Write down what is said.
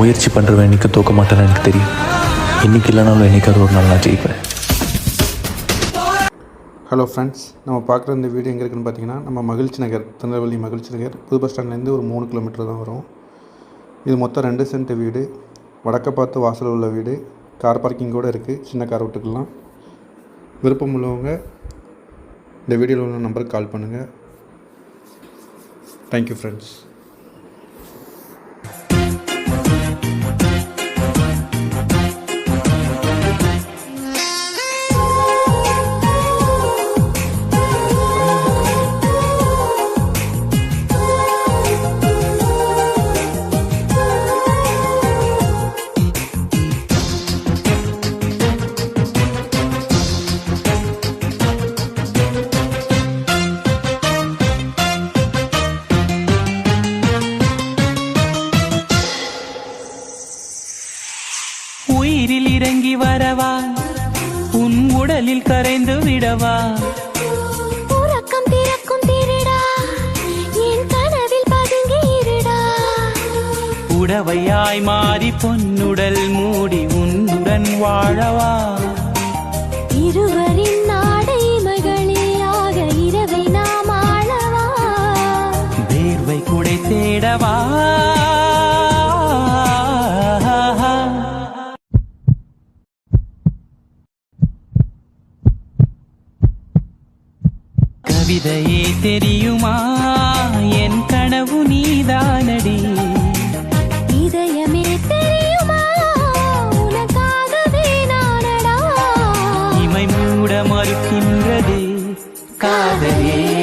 முயற்சி பண்ணுறவன் இன்றைக்கி தோக்க மாட்டேன்னு எனக்கு தெரியும். இன்றைக்கி இல்லைனாலும் என்றைக்காவது ஒரு நாள் நான் ஜெயிப்பேன். ஹலோ ஃப்ரெண்ட்ஸ் நம்ம பார்க்குற இந்த வீடியோ எங்கே இருக்குன்னு பார்த்தீங்கன்னா நம்ம மகிழ்ச்சி நகர் திருநெல்வேலி மகிழ்ச்சி நகர். புது பஸ் ஸ்டாண்ட்லேருந்து ஒரு மூணு கிலோமீட்டர் தான் வரும். இது மொத்தம் ரெண்டு சென்ட் வீடு. வடக்க பார்த்து வாசல் உள்ள வீடு. கார் பார்க்கிங் கூட இருக்குது சின்ன கார் விட்டுக்கலாம். விருப்பம் உள்ளவங்க இந்த வீடியோவில் உள்ள நம்பருக்கு கால் பண்ணுங்கள் தேங்க்யூ ஃப்ரெண்ட்ஸ் உயிரில் இறங்கி வரவா? உன் உடலில் கரைந்து விடவா? உறக்கம் திறக்கும் திருடா. என் கனவில் பதுங்கி இருடா. உடவையாய் மாறி பொன்னுடல் மூடி உன்னுடன் வாழவா? இருவரின் நாடை மகளியாக இரவை நாம் ஆளவா? வேர்வை குடை தேடவா? கவிதையே தெரியுமா? என் கனவு நீதானடி. இதயமே தெரியுமா? உனக்காகவே நானடா. இமை மூட மறுக்கின்றதே. காதலே.